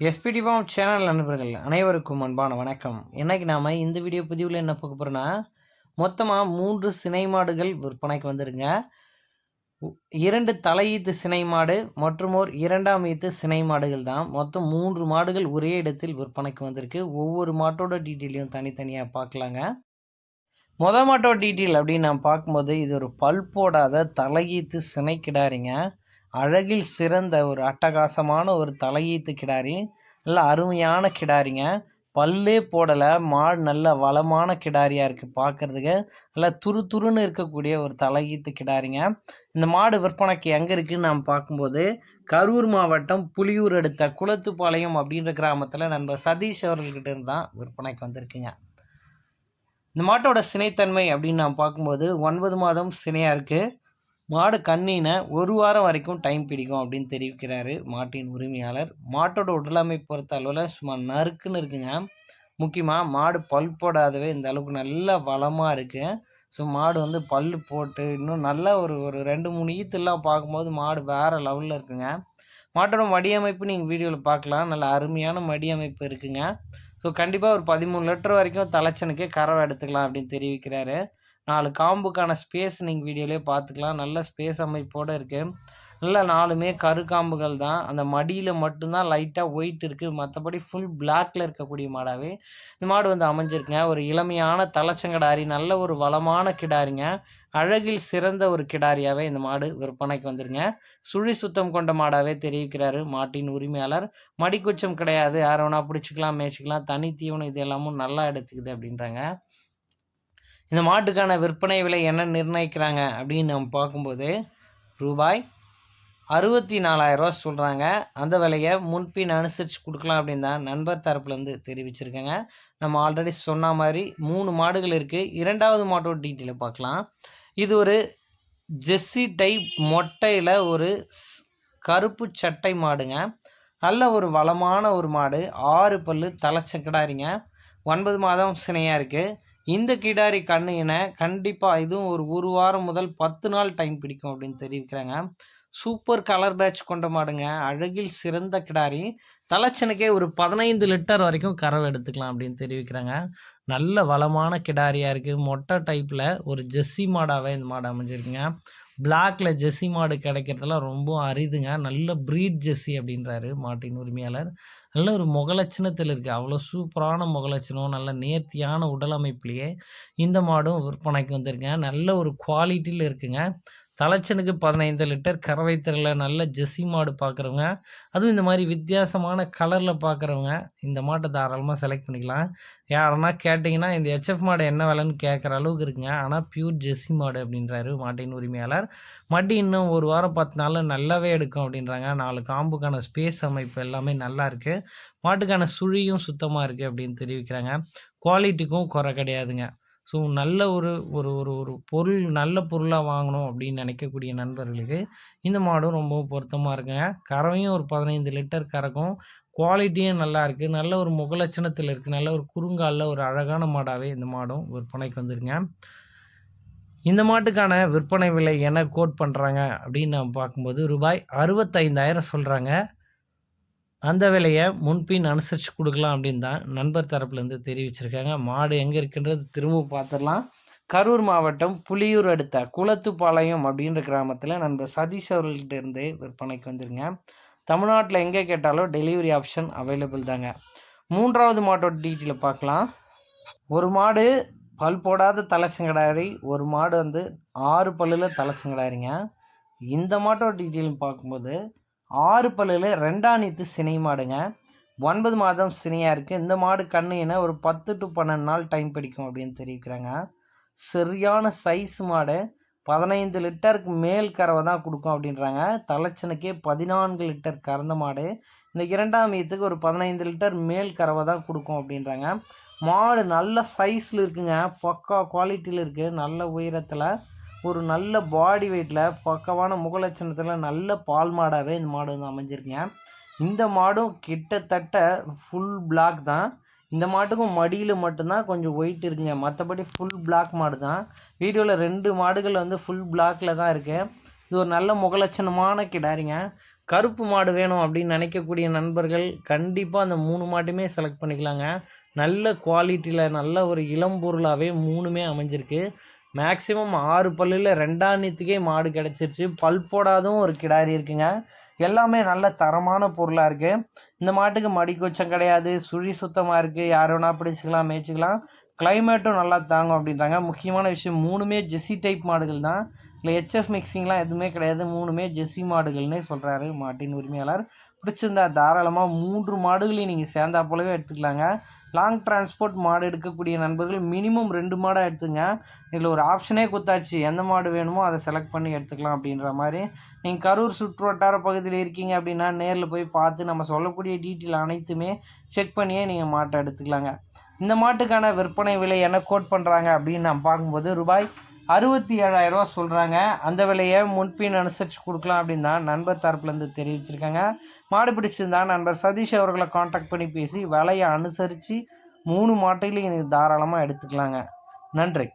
SPD form channel நண்பர்கள் அனைவருக்கும் அன்பான வணக்கம். இன்றைக்கி நாம் இந்த வீடியோ பதிவில் என்ன பார்க்க போகிறோன்னா மொத்தமாக மூன்று சினை மாடுகள் விற்பனைக்கு வந்துருங்க இரண்டு தலையீத்து சினை மாடு மற்றும் ஓர் இரண்டாம் ஈத்து சினை மாடுகள் தான். மொத்தம் மூன்று மாடுகள் ஒரே இடத்தில் விற்பனைக்கு வந்திருக்கு. ஒவ்வொரு மாட்டோட டீட்டெயிலையும் தனித்தனியாக பார்க்கலாங்க. மொதல் மாட்டோட டீட்டெயில் அப்படின்னு நான் பார்க்கும்போது இது ஒரு பல் போடாத தலையீத்து சினை கிடாரிங்க அழகில் சிறந்த ஒரு அட்டகாசமான ஒரு தலையீத்து கிடாரி. நல்ல அருமையான கிடாரிங்க. பல்லே போடலை. மாடு நல்ல வளமான கிடாரியாக இருக்குது பார்க்குறதுக்கு நல்லா துரு துருன்னு இருக்கக்கூடிய ஒரு தலையீத்து கிடாரிங்க. இந்த மாடு விற்பனைக்கு எங்கே இருக்குன்னு நாம் பார்க்கும்போது கரூர் மாவட்டம் புலியூர் அடுத்த குளத்துப்பாளையம் அப்படின்ற கிராமத்தில் நண்பர் சதீஷ் அவர்கள்கிட்ட இருந்து விற்பனைக்கு வந்திருக்குங்க. இந்த மாட்டோட சினைத்தன்மை அப்படின்னு நாம் பார்க்கும்போது ஒன்பது மாதம் சினையாக இருக்குது மாடு கண்ணின ஒரு வாரம் வரைக்கும் டைம் பிடிக்கும் அப்படின்னு தெரிவிக்கிறாரு மாட்டின் உரிமையாளர். மாட்டோட உடலமை பொறுத்த அளவில் சும்மா நறுக்குன்னு இருக்குங்க. முக்கியமாக மாடு பல் போடாதவே இந்த அளவுக்கு நல்ல வளமாக இருக்குது ஸோ மாடு வந்து பல் போட்டு இன்னும் நல்ல ஒரு ஒரு ரெண்டு மூணு ஈத்துலாம் பார்க்கும்போது மாடு வேறு லெவலில் இருக்குங்க. மாட்டோட மடியமைப்பு நீங்கள் வீடியோவில் பார்க்கலாம். நல்ல அருமையான மடியமைப்பு இருக்குங்க. ஸோ கண்டிப்பாக ஒரு பதிமூணு லிட்டர் வரைக்கும் தலைச்சனுக்கே கறவை எடுத்துக்கலாம் அப்படின்னு தெரிவிக்கிறாரு. நாலு காம்புக்கான ஸ்பேஸ் நீங்கள் வீடியோலேயே பார்த்துக்கலாம் நல்ல ஸ்பேஸ் அமைப்போடு இருக்குது நல்ல நாலுமே கரு காம்புகள் தான். அந்த மடியில் மட்டும்தான் லைட்டாக ஒயிட் இருக்குது மற்றபடி ஃபுல் பிளாக்ல இருக்கக்கூடிய மாடாகவே இந்த மாடு வந்து அமைஞ்சிருக்குங்க. ஒரு இளமையான தலைச்சங்கடாரி நல்ல ஒரு வளமான கிடாரிங்க. அழகில் சிறந்த ஒரு கிடாரியாகவே இந்த மாடு விற்பனைக்கு வந்துருங்க சுழி சுத்தம் கொண்ட மாடாகவே தெரிவிக்கிறாரு மாட்டின் உரிமையாளர். மடிக்குச்சம் கிடையாது. யார் வேணா பிடிச்சிக்கலாம் மேய்ச்சிக்கலாம். தனி தீவனம் இது எல்லாமும் நல்லா எடுத்துக்குது அப்படின்றாங்க. இந்த மாட்டுக்கான விற்பனை விலை என்ன நிர்ணயிக்கிறாங்க அப்படின்னு நம்ம பார்க்கும்போது ரூபாய் அறுபத்தி நாலாயிரரூவா சொல்கிறாங்க அந்த விலையை முன்பின் அனுசரித்து கொடுக்கலாம் அப்படின்னு தான் நண்பர் தரப்புலேருந்து தெரிவிச்சிருக்கேங்க. நம்ம ஆல்ரெடி சொன்ன மாதிரி மூணு மாடுகள் இருக்குது இரண்டாவது மாட்டோட டீட்டெயிலை பார்க்கலாம். இது ஒரு ஜெஸ்ஸி டைப் மொட்டையில் ஒரு ஸ்- கருப்பு சட்டை மாடுங்க. நல்ல ஒரு வளமான ஒரு மாடு. ஆறு பல்லு தலைச்சக்கடாரிங்க. ஒன்பது மாதம் சினையாக இருக்குது இந்த கிடாரி கண்ணுயினை கண்டிப்பாக இதுவும் ஒரு ஒரு வாரம் முதல் பத்து நாள் டைம் பிடிக்கும் அப்படின்னு தெரிவிக்கிறாங்க. சூப்பர் கலர் பேட்ச் கொண்ட மாடுங்க. அழகில் சிறந்த கிடாரி. தலைச்சனுக்கே ஒரு பதினைந்து லிட்டர் வரைக்கும் கறவை எடுத்துக்கலாம் அப்படின்னு தெரிவிக்கிறாங்க. நல்ல வளமான கிடாரியாக இருக்குது மொட்டை டைப்பில் ஒரு ஜெஸ்ஸி மாடாகவே இந்த மாடு அமைஞ்சிருக்குங்க. பிளாக்ல ஜெர்சி மாடு கிடைக்கிறதுலாம் ரொம்ப அரிதுங்க. நல்ல ப்ரீட் ஜெர்சி அப்படின்றாரு மாட்டின் உரிமையாளர். நல்ல ஒரு முகலட்சணத்தில் இருக்குது அவ்வளோ சூப்பரான முகலட்சணம் நல்ல நேர்த்தியான உடல் அமைப்புலேயே இந்த மாடும் விற்பனைக்கு வந்திருக்குங்க. நல்ல ஒரு குவாலிட்டியில் இருக்குங்க. தலைச்சனுக்கு பதினைந்து லிட்டர் கறவை திரல நல்ல ஜெஸ்ஸி மாடு பார்க்குறவங்க அதுவும் இந்த மாதிரி வித்தியாசமான கலரில் பார்க்குறவங்க இந்த மாட்டை தாராளமாக செலக்ட் பண்ணிக்கலாம். யாருன்னா கேட்டிங்கன்னா இந்த ஹெச்எஃப் மாடு என்ன விலைன்னு கேட்குற அளவுக்கு இருக்குங்க. ஆனால் பியூர் ஜெஸ்ஸி மாடு அப்படின்றாரு மாட்டின் உரிமையாளர். மட்டி இன்னும் ஒரு வாரம் பத்து நாளில் நல்லாவே எடுக்கும் அப்படின்றாங்க. நாலு காம்புக்கான ஸ்பேஸ் அமைப்பு எல்லாமே நல்லா இருக்குது மாட்டுக்கான சுழியும் சுத்தமாக இருக்குது அப்படின்னு தெரிவிக்கிறாங்க. குவாலிட்டிக்கும் குறை கிடையாதுங்க. ஸோ நல்ல ஒரு ஒரு ஒரு ஒரு பொருள் நல்ல பொருளாக வாங்கணும் அப்படின்னு நினைக்கக்கூடிய நண்பர்களுக்கு இந்த மாடும் ரொம்ப பொருத்தமாக இருக்குங்க. கறவையும் ஒரு பதினைந்து லிட்டர் கறக்கும். குவாலிட்டியும் நல்லா இருக்குது நல்ல ஒரு முகலட்சணத்தில் இருக்குது நல்ல ஒரு குறுங்காலில் ஒரு அழகான மாடாகவே இந்த மாடும் விற்பனைக்கு வந்துருங்க. இந்த மாட்டுக்கான விற்பனை விலை என்ன கோட் பண்ணுறாங்க அப்படின்னு நம்ம பார்க்கும்போது ரூபாய் அறுபத்தைந்தாயிரம் சொல்கிறாங்க அந்த விலையை முன்பின் அனுசரித்து கொடுக்கலாம் அப்படின்னு தான் நண்பர் தரப்புலேருந்து தெரிவிச்சிருக்காங்க. மாடு எங்கே இருக்குன்றது திரும்ப பார்த்துடலாம் கரூர் மாவட்டம் புலியூர் அடுத்த குளத்துப்பாளையம் அப்படின்ற கிராமத்தில் நண்பர் சதீஷ் அவர்கள்ட்ட இருந்து விற்பனைக்கு வந்துருங்க. தமிழ்நாட்டில் எங்கே கேட்டாலும் டெலிவரி ஆப்ஷன் அவைலபிள் தாங்க. மூன்றாவது மாட்டோட டீட்டெயிலை பார்க்கலாம் ஒரு மாடு பல் போடாத தலைச்சங்கடாரி ஒரு மாடு வந்து ஆறு பல்லில் தலைச்சங்கடாரிங்க இந்த மாட்டோட டீட்டெயில் பார்க்கும்போது ஆறு பல்லில் ரெண்டாம் நீத்து சினை மாடுங்க. ஒன்பது மாதம் சினையாக இருக்குது இந்த மாடு கண்ணுனா ஒரு பத்து டு பன்னெண்டு நாள் டைம் பிடிக்கும் அப்படின்னு தெரிவிக்கிறாங்க. சரியான சைஸ் மாடு. பதினைந்து லிட்டருக்கு மேல் கறவை தான் கொடுக்கும் அப்படின்றாங்க. தலைச்சனுக்கே பதினான்கு லிட்டர் கறந்த மாடு. இந்த இரண்டாம் ஈத்துக்கு ஒரு பதினைந்து லிட்டர் மேல் கறவை தான் கொடுக்கும் அப்படின்றாங்க. மாடு நல்ல சைஸில் இருக்குங்க. பக்கா குவாலிட்டியில் இருக்குது நல்ல உயரத்தில். ஒரு நல்ல பாடி வெயிட்டில் பக்கமான முகலட்சணத்தில் நல்ல பால் மாடாகவே இந்த மாடு வந்து அமைஞ்சிருக்குங்க. இந்த மாடும் கிட்டத்தட்ட ஃபுல் பிளாக் தான். இந்த மாட்டுக்கும் மடியில் மட்டும்தான் கொஞ்சம் ஒயிட் இருக்குங்க. மற்றபடி ஃபுல் பிளாக் மாடு தான் வீடியோவில் ரெண்டு மாடுகள் வந்து ஃபுல் பிளாக்கில் தான் இருக்குது இது ஒரு நல்ல முகலட்சணமான கிடாரிங்க. கருப்பு மாடு வேணும் அப்படின்னு நினைக்கக்கூடிய நண்பர்கள் கண்டிப்பாக அந்த மூணு மாட்டுமே செலக்ட் பண்ணிக்கலாங்க. நல்ல குவாலிட்டியில் நல்ல ஒரு இளம் பொருளாகவே மூணுமே அமைஞ்சிருக்கு. மேக்ஸிமம் ஆறு பல்லில் ரெண்டாயிரத்துக்கே மாடு கிடச்சிருச்சு. பல் போடாதும் ஒரு கிடாரி இருக்குங்க. எல்லாமே நல்ல தரமான பொருளாக இருக்குது இந்த மாட்டுக்கு மடிக்கொச்சம் கிடையாது. சுழி சுத்தமாக இருக்குது யார் வேணால் பிடிச்சிக்கலாம் மேய்ச்சிக்கலாம். கிளைமேட்டும் நல்லா தாங்கும் அப்படின்றாங்க. முக்கியமான விஷயம் மூணுமே ஜெஸ்ஸி டைப் மாடுகள் தான். இல்லை ஹெச்எஃப் மிக்சிங்லாம் எதுவுமே கிடையாது. மூணுமே ஜெஸ்ஸி மாடுகள்னே சொல்கிறாரு மாட்டின் உரிமையாளர். பிடிச்சிருந்தா தாராளமாக மூன்று மாடுகளையும் நீங்கள் சேர்ந்தா போலவே எடுத்துக்கலாங்க. லாங் டிரான்ஸ்போர்ட் மாடு எடுக்கக்கூடிய நண்பர்கள் மினிமம் ரெண்டு மாடாக எடுத்துங்க. இதில் ஒரு ஆப்ஷனே குத்தாச்சு எந்த மாடு வேணுமோ அதை செலக்ட் பண்ணி எடுத்துக்கலாம் அப்படின்ற மாதிரி. நீங்கள் கரூர் சுற்றுவட்டார பகுதியில் இருக்கீங்க அப்படின்னா நேரில் போய் பார்த்து நம்ம சொல்லக்கூடிய டீட்டெயில் அனைத்துமே செக் பண்ணியே நீங்கள் மாட்டை எடுத்துக்கலாங்க. இந்த மாட்டுக்கான விற்பனை விலை என்ன கோட் பண்ணுறாங்க அப்படின்னு நான் பார்க்கும்போது ரூபாய் அறுபத்தி ஏழாயிரரூவா சொல்கிறாங்க அந்த விலையை முன்பின் அனுசரித்து கொடுக்கலாம் அப்படின்னு தான் நண்பர் தரப்புலேருந்து தெரிவிச்சிருக்காங்க. மாடு பிடிச்சிருந்தா நண்பர் சதீஷ் அவர்களை காண்டாக்ட் பண்ணி பேசி விலையை அனுசரித்து மூணு மாட்டுகளையும் தாராளமாக எடுத்துக்கலாங்க. நன்றி.